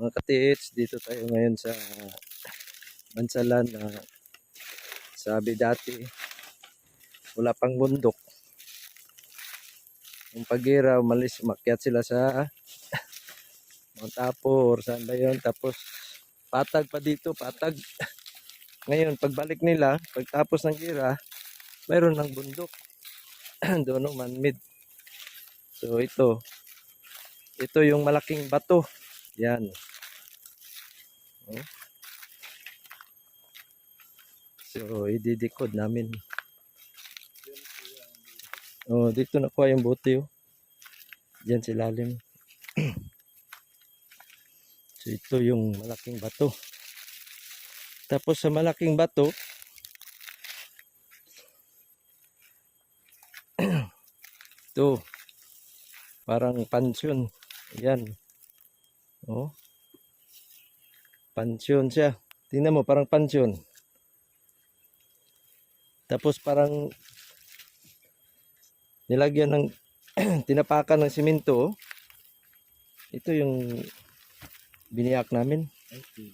Mga katiits, dito tayo ngayon sa Bansalan na sabi dati wala pang bundok. Yung pagira, umalis, makyat sila sa Mount Apo saan ba yun. Tapos patag pa dito, patag. Ngayon, pagbalik nila, pagtapos ng gira, mayroon ng bundok. Doon no, man-made. So ito, ito yung malaking bato. Yan. Oh. So, ididikod namin. Oh, dito nakuha yung bote oh. Diyan sa lalim. so, ito yung malaking bato. Tapos sa malaking bato, ito, parang pansyon. Yan. Oh. Pansyon siya. Tingnan mo, parang pansyon. Tapos parang nilagyan ng tinapakan ng simento. Ito yung biniyak namin. Okay.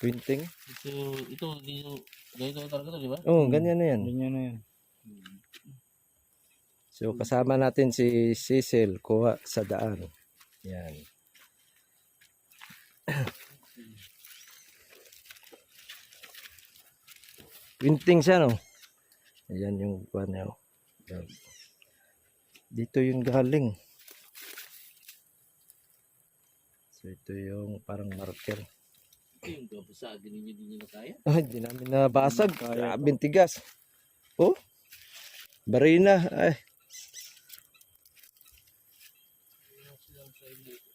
Printing. Ito, ito, dito, ganito talaga di ba? Oh, ganyan na yan. Ganyan na yan. So kasama natin si Cecil kuha sa daan. Yan. Printing siya no. Ayan yung niya. oh. Dito yung galing. So ito yung parang marker. Yung kabasa, din ninyo din na kaya. Ay, hindi namin nabasag. Grabe tigas. Oh. Barina. Ay.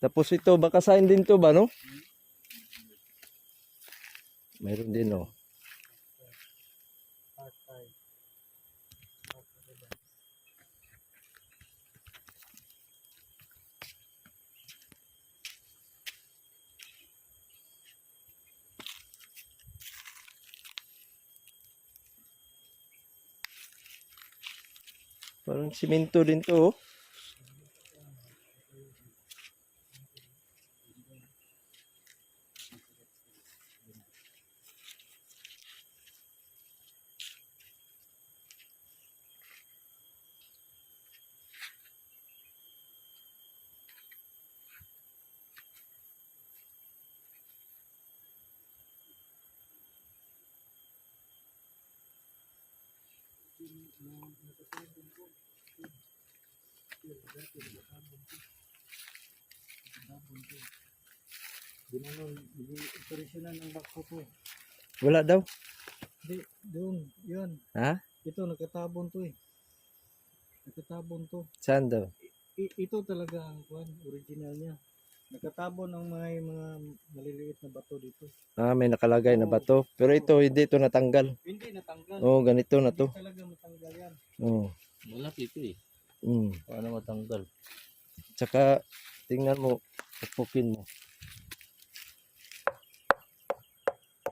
Tapos ito, baka sign din to ba, no? Mayroon din, oh. Parang simento din to, oh. Operasyonan ng bako to. Wala daw. Hindi, doon, yun. Ha? Ito, nakatabon to eh. Nakatabon to. Saan daw? I- ito talaga ang kwan, original niya. Nakatabon ang mga mga maliliit na bato dito. Ah, may nakalagay na bato. Pero ito, hindi ito natanggal. Hindi natanggal. Oh, ganito na to. Hindi talaga matanggal yan. Oh. Malaki ito eh. Mm. Paano matanggal? Tsaka, tingnan mo, pupukin mo. Eh,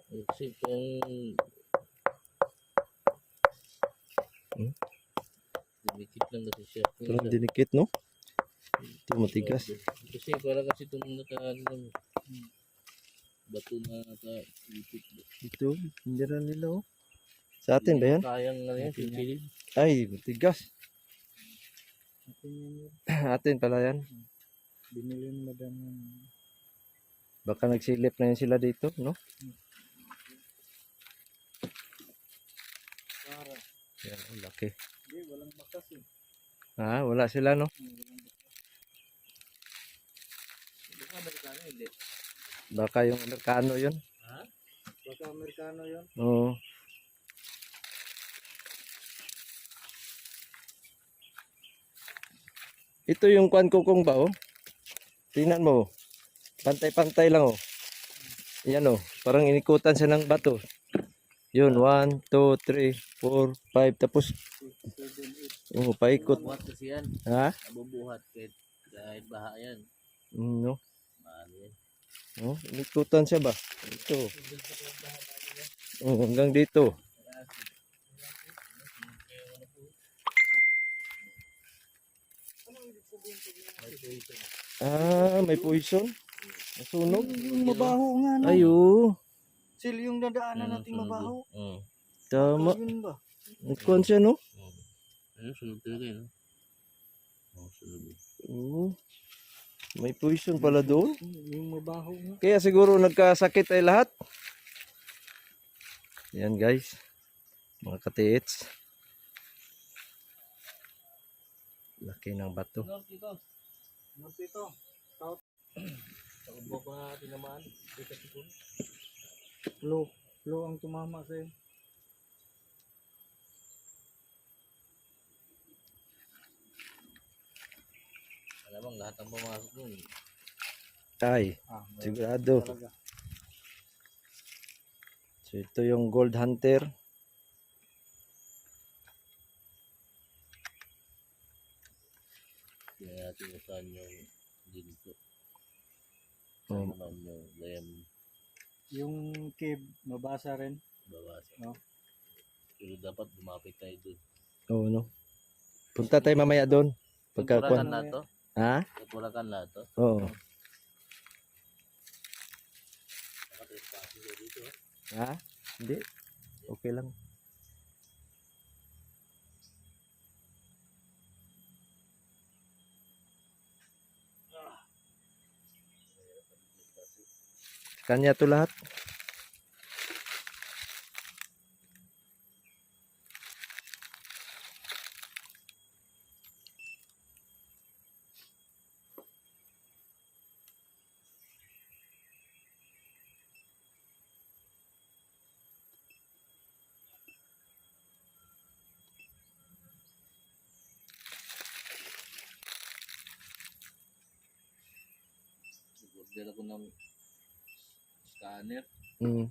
Kasi kung... Hmm? Dumikit lang kasi siya. Parang dinikit, no? Ito matigas. Kasi para kasi itong naka... ano, Bato na naka... ipit. Ito, hindi na nila, oh. Sa atin ba yan? Kayang ano yan, pipilit. Ay, matigas. Atin pala yan. Binili ni madam yan. Baka nagsilip na yan sila dito, no? Para. Yan, ang laki. Hindi, walang bakas eh. Ah, wala sila, no? Hmm. Baka Amerikano, hindi. Baka yung Amerikano yun. Ha? Baka Amerikano yun. Oo. Ito yung kwan kukong ba, oh? Tingnan mo. oh. Pantay-pantay lang, oh. Yan, oh. Parang inikutan siya ng bato. Yun, 1, 2, 3, 4, 5. Tapos, oh, paikot. Bubuhat kasi yan. Ha? Nabubuhat kahit, kahit baha yan. Mm, no? Mahal yan. Oh, inikutan siya ba? Ito. Oh, hanggang dito. Ah, may poison. Sunog. Yung mabaho nga, no? Ayo. Sil, yung nadaanan Ayun, natin mabaho. Oo. Tama. Yun ba? Kuan siya no? Ayun, sunog talaga yun. Oo, sunog yun. Oo. May poison pala doon. Yung mabaho nga. Kaya siguro nagkasakit ay lahat. Yan guys. Mga katiits. Laki ng bato. Ano, dito? Ano ito? Takbo pa tinamaan. Dito sa puno. Flo. Flo ang tumama sa'yo. Alam lahat ng pumasok dun. Ay, Ah, sigurado. talaga. So ito yung gold hunter. Kaya natin kung saan yung ginto. Saan naman yung lem Yung cave, mabasa rin. babasa. No? Pero dapat lumapit tayo dun. Oo no. Punta tayo mamaya doon. Pagkakuan Pagkakuan. lahat to? Ha? Pagkurakan lahat to? Oo. Ah. Ha? Hindi. Okay lang. Kanya to lahat. Scanner. Mm.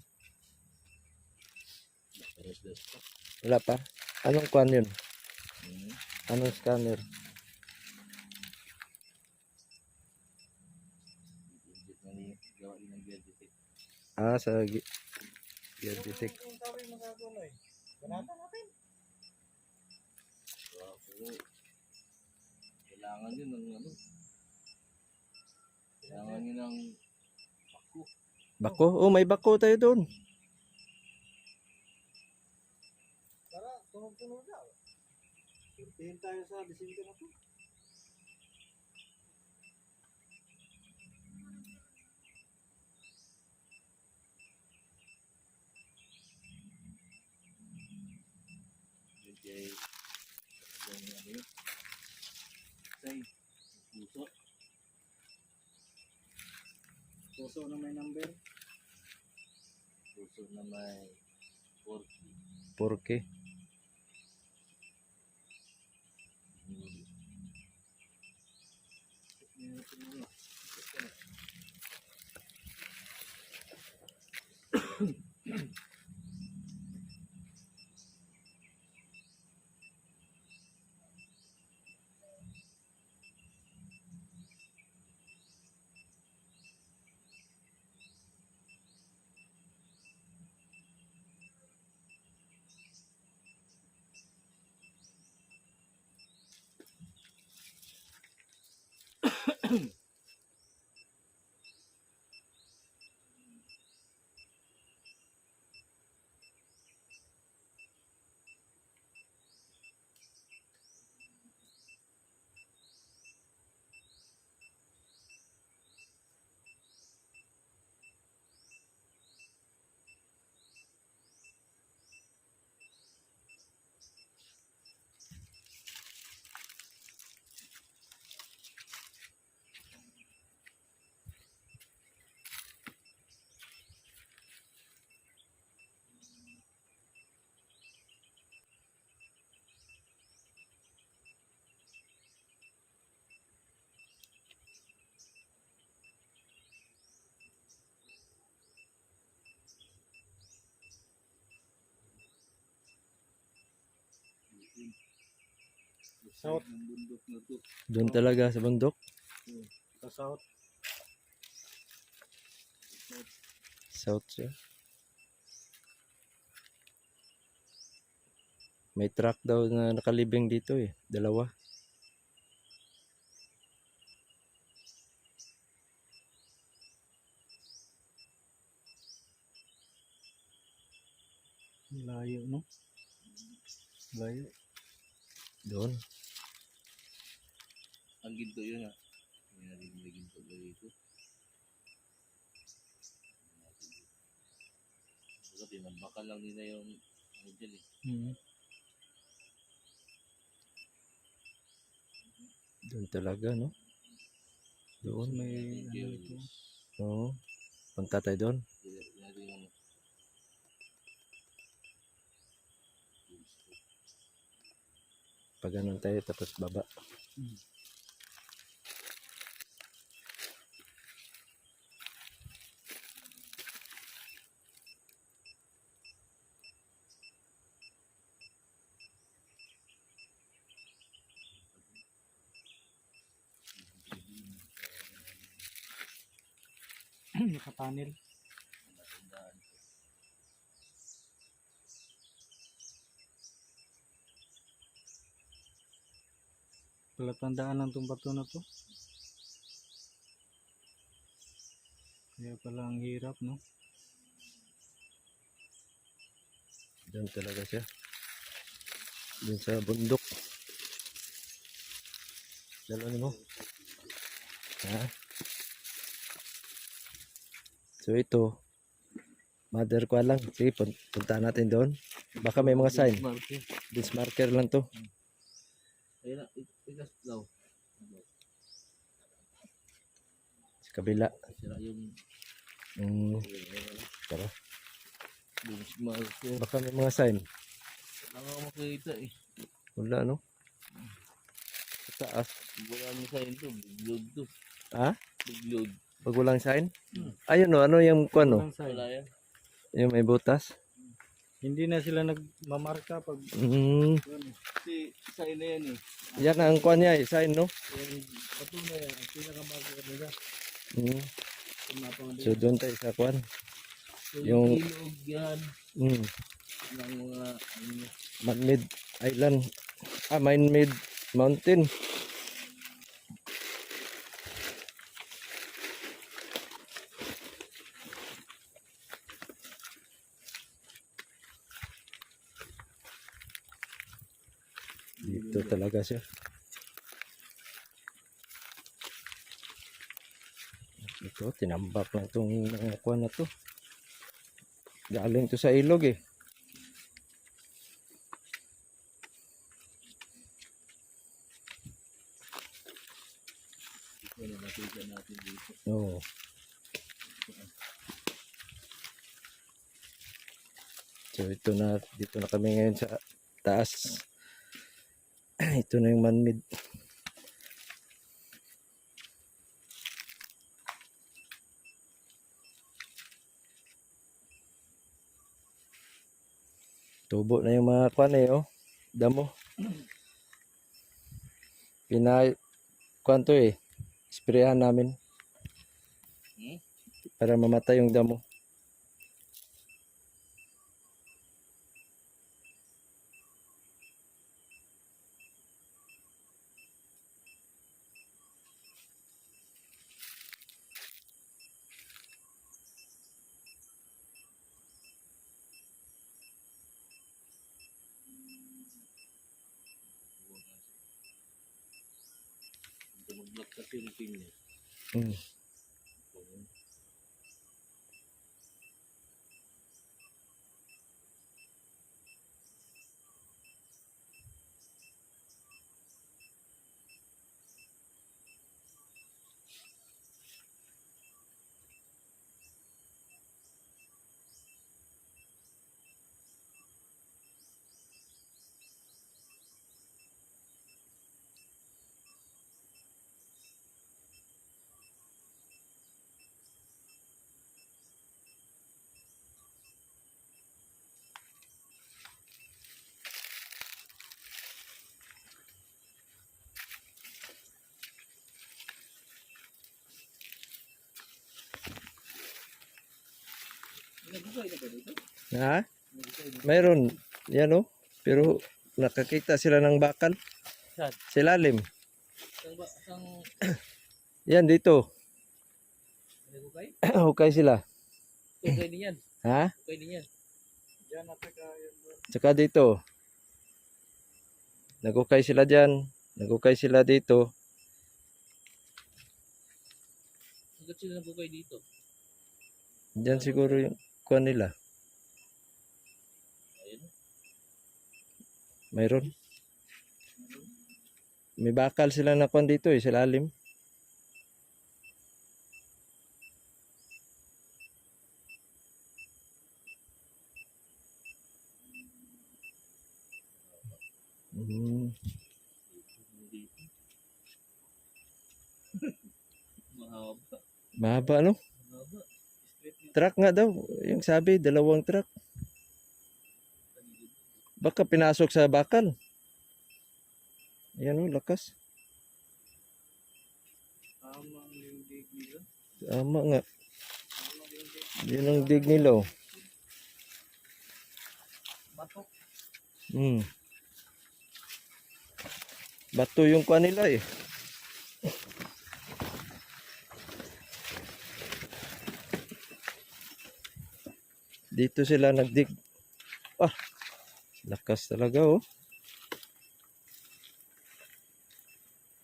Wala pa. Anong kwan yun? Hmm. Anong scanner? Na. Ah, sa pero kailangan yun ng ano. Kailangan yun ng paku. Bako? Oh, may bako tayo doon. Tara, tunog-tunog daw. Surtihin tayo sa Disinto na to. Yun kay yung yun. Say, puso. Puso na may number. Puso na may 40. Porke. Hmm. South. Bundok. Doon talaga sa bundok? Sa south. South siya. May truck daw na nakalibing dito eh. Dalawa. Layo no? Layo. Doon. Ang ginto yun ah. Hindi na rin may ginto ba dito. Baga tinambakan lang nila yung ano dyan eh. Mm. Doon talaga, no? Doon. May ano ito. Oo. Punta tayo doon. Rin yung Pag ganun tayo, tapos baba. Mm. Nakapanel. Palatandaan lang itong bato na to. Kaya pala ang hirap, no? Doon talaga siya. Doon sa bundok. Dalawa mo. Ha? So ito, mother ko lang. Sige, pun- punta natin doon. Baka may mga sign. Marker. This marker lang to. Ayun ikas daw. Sa kabila. Sira yung Mm, tara. benchmarker. Baka may mga sign. Wala nga makikita eh. Wala, no? Sa taas. Wala mo sa ito. Bigload to. Ha? Bigload. Pag walang sign? Hmm. Ayun, no? Ano yung kwan, no? Walang sign. Wala yan. Yung may butas? Hindi na sila nagmamarka pag Mm, Kasi sign na yan eh. yan ang kwan niya, eh, sign, no? Yung bato na yan. Ang pinakamarker nila. Mm. So doon tayo sa kwan. So, yung- ilog yan. Mm. ng mga ano, Man-made island. Ah, man-made mountain. Dito talaga siya. Ito, tinambak lang itong mga kuha na to. Galing to sa ilog eh. Oo. So ito na, dito na kami ngayon sa taas. Ito na yung man-made. Tubo na yung mga kwan eh, oh. Damo. Pina, kwan to eh. Sprayan namin Hmm? para mamatay yung damo. Mm. Ha? Mayroon. Yan oh. Pero nakakita sila ng bakal. Saan? Sa ilalim. Saan ba? Saan? Yan dito. Ano ko kay? Hukay sila. Okay din yan. Ha? Okay din yan. Diyan natin ka yun doon. Tsaka dito. Nagukay sila dyan. Nagukay sila dito. Hanggat sila nabukay dito. Dyan siguro yung kuha nila. Mayroon. May bakal sila na kuha dito eh, sa lalim. Mm. Mahaba. mahaba no? Truck nga daw. Yung sabi, dalawang truck. Baka pinasok sa bakal. Ayan o, lakas. Tama ang lindig nila. Tama nga. Tama ang dig nila oh. Bato. Hmm. Bato yung kuha nila eh. Dito sila nagdig. Ah, lakas talaga oh.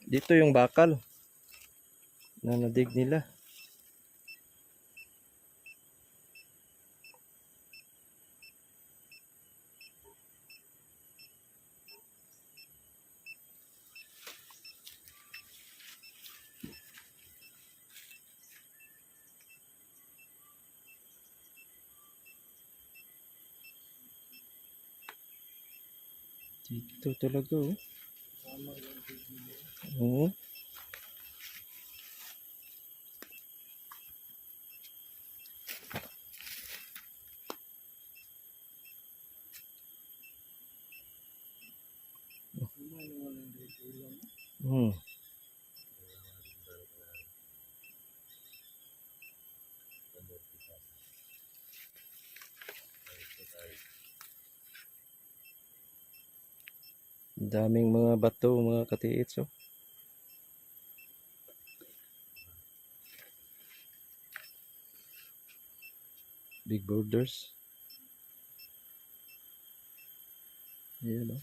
Dito yung bakal na nadig nila. Dito talaga oh. Oo. Nila. Hmm. Daming mga bato, mga katiits oh. Big boulders. Ayan oh.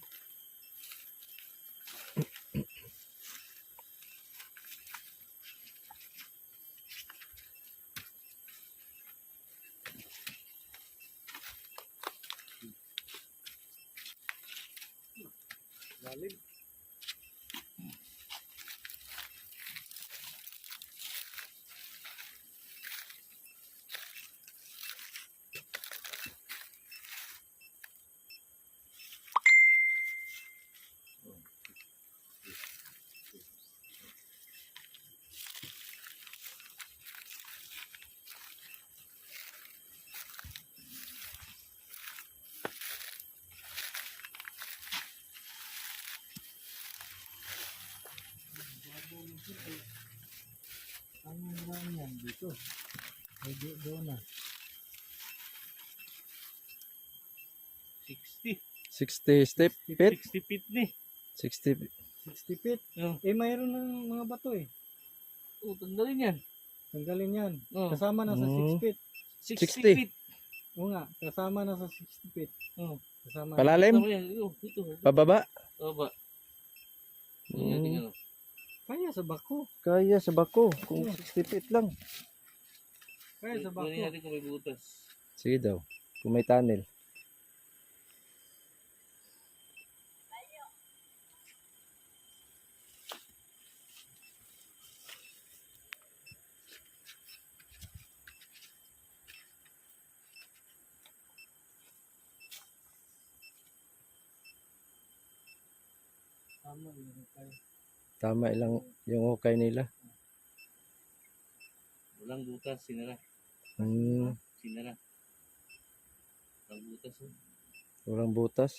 Lalim. Ano Ay, di, doon na. 60. 60 step feet. 60 feet ni. 60 60 feet. Oh. Eh, mayroon ng mga bato eh. Oh, tanggalin yan. Tanggalin yan. Oh. Kasama na sa Mm. 6 feet. 60, 60. feet. Oo nga, kasama na sa 60 feet. Oh. Kasama. Palalim? Yan. Ito, ito. Pababa. Baba. Tingnan, Mm. tingnan. oh. Kaya sa bako. Kaya sa bako. Kung 60 feet lang. Kaya sa bako. Kunin natin kung may butas. Sige daw. Kung may tunnel. Tama. Tama lang yung hukay nila. Walang butas. Sinara. Hmm, Sinara. Walang butas. Oh. walang butas.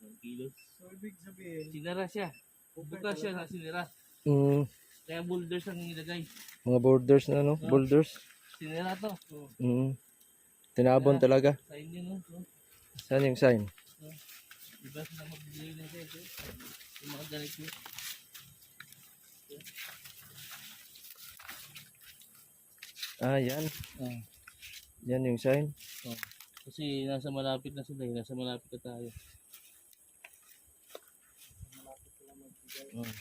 Walang kilos. So, ibig sabihin, Sinara siya. Bukas siya na sinira. Hmm, Kaya boulders ang nilagay. mga boulders na no? Boulders. Sinira to. Oh. Hmm. Tinabon talaga. Sa inyo no. Oh. Saan yung sign? Diba sila magbibigay ng sa'yo? eh? Yung mga ganito. Ah, yan. Oh. Yan yung sign. Oh. Kasi nasa malapit na sila, eh. nasa malapit na tayo. Oh.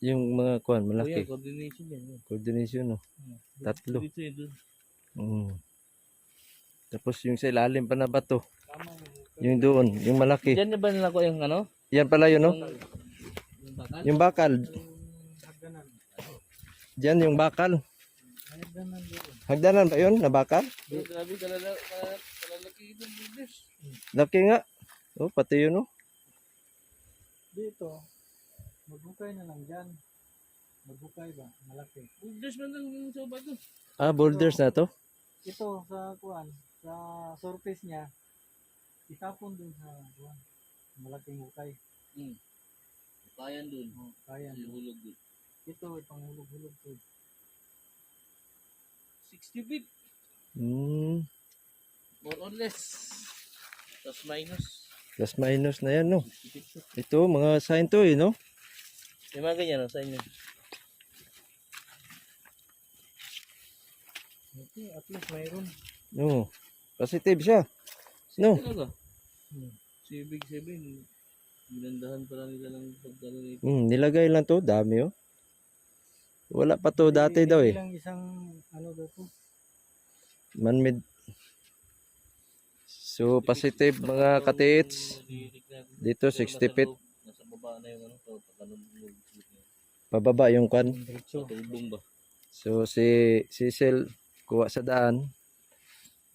Yung mga kuan, Oh, malaki. coordination yan. yan. Coordination, no? Hmm. Tatlo. Dito dun. Mm. Tapos yung sa ilalim pa na bato. Tama yung doon, yung malaki. Diyan na ba nila ko yung ano? Yan pala yun, no? Yung, yung bakal? Yung bakal. Diyan yung bakal. Hagdanan dito. Hagdanan ba yun na bakal? Oh, grabe, kalala, kalala- kalalaki builders. Laki nga. Oh, pati yun, no? Dito, magbukay na lang dyan. Magbukay ba? Malaki. Builders man lang yung sa bato. Ah, boulders na to. Ito sa kuan, sa surface niya, itapon dun sa kuan. Malaking hukay. Hmm. Kayan dun. Oh, kaya. Yung hulog dun. Ito, itong hulog-hulog to. 60 feet. Hmm. More or less. Plus minus. Plus minus na yan, no? 60 feet. to. Ito, mga sign to, eh, no? Yung mga ganyan, no, sa inyo. Ito, at least mayroon. No. Positive siya. No. Talaga. Hmm. Si Big Seven, ginandahan pala nila ng pagkano nito. Hmm, nilagay lang to. Dami, oh. Wala pa to dati daw, eh. Ilang isang, ano daw to? Man-made. So, positive, mga katiits. Dito, 60 feet. Nasa baba na yung ano, to, Pababa yung ba? So, si Cecil, kuha sa daan.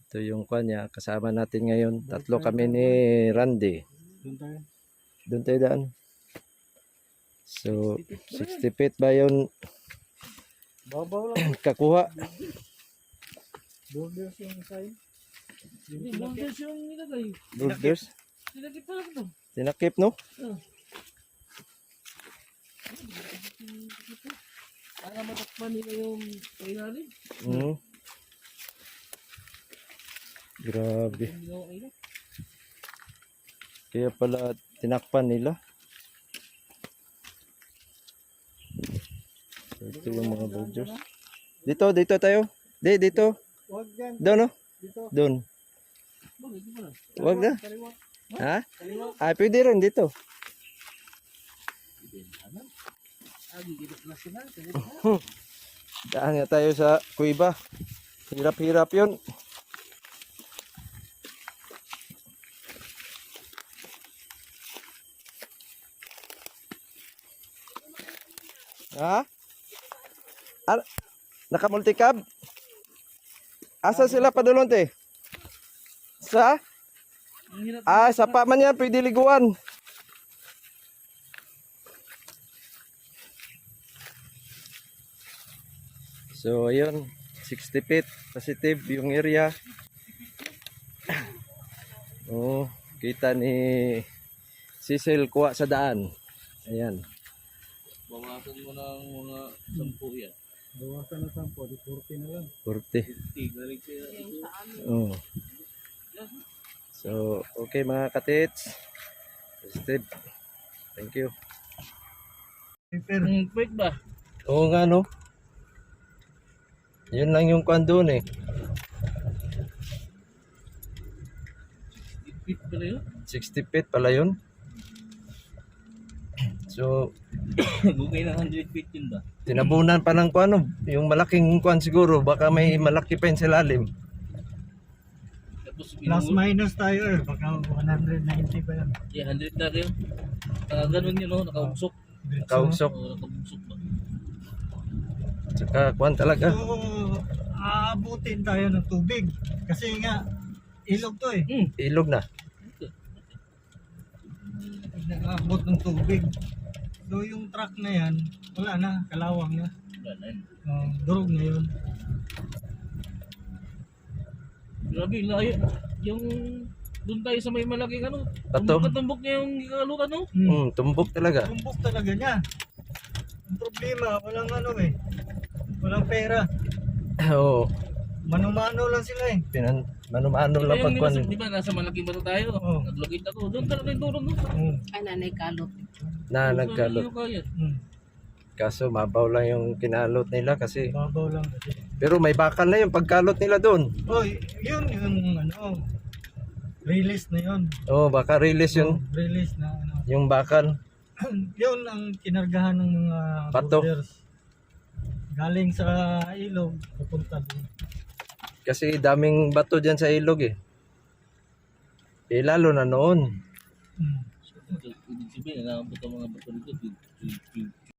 Ito yung kwan niya. Kasama natin ngayon. Tatlo kami ni Randy. Doon tayo. Doon tayo daan. So, 60 feet ba yun Babaw lang. kakuha? Boulders yung sign. Hindi, boulders yung nilagay. Boulders? Nilagay pa lang to. Tinakip, no? Para matakpan nila yung kailalim. Mm. Grabe. Yung ginawa nila. Kaya pala tinakpan nila. Ito yung mga boulders. Dito, dito tayo. Di, dito. Doon, no? Dito. Doon. Huwag na. Ha? Ah, pwede rin dito. Daan nga tayo sa kuiba. Hirap-hirap yun. Ha? Ah, naka-multicab? Asa sila padulon te? Sa? Ah, sapa man yan, pwede liguan. So, ayun. 60 feet. Positive yung area. Oh, kita ni Cecil kuha sa daan. Ayan. Bawasan mo ng mga sampu yan. Bawasan na sampo. Di 40 na lang. 40. Galing sila ito. Oh. So, okay mga katits. Positive. Thank you. Ang quick ba? Oo nga no. Yun lang yung kwan doon eh. Quick pala yun. 60 feet pala yun. So, Bugay na 100 feet yun ba? tinabunan pa ng kwan, no? yung malaking kwan siguro, baka may malaki pa yun sa lalim. Tapos Plus minus tayo eh. Baka 190 pa yan. Yeah, 100 na rin. Ah, ganun yun, no? Nakausok. Nakausok. Oo, nakausok ba? Tsaka talaga. So, aabutin tayo ng tubig. Kasi nga, ilog to eh. Hmm. Ilog na. Nakaabot ng tubig. So, yung truck na yan, wala na, kalawang na. Wala na yun. Uh, durog na yun. Grabe, layo. Yung doon tayo sa may malaking ano. Tato. Tumbok na tumbok niya yung ikalukan, no? Hmm. Hmm, tumbok talaga. Tumbok talaga niya. Ang problema, walang ano eh. Walang pera. Oo. Mano-mano lang sila eh. Pinan, manumano lang yung pag nasa, di ba nasa malaking bato tayo? Oo. Naglugit ako. Doon talaga yung turong, no? Hmm. Ay, nanay kalot. Na Doon nagkalot. yung kaya. Hmm. Kaso mabaw lang yung kinalot nila kasi Babaw lang kasi. Pero may bakal na yun pagkalot nila doon. Oh, yun yung ano, release na yun. Oh, baka release yun. Oh, release na ano. Yung bakal. yun ang kinargahan ng mga boulders. Galing sa ilog, pupunta doon. Kasi daming bato dyan sa ilog eh. Eh lalo na noon. Hmm. Ibig sabihin, nakabot ang mga bato nito.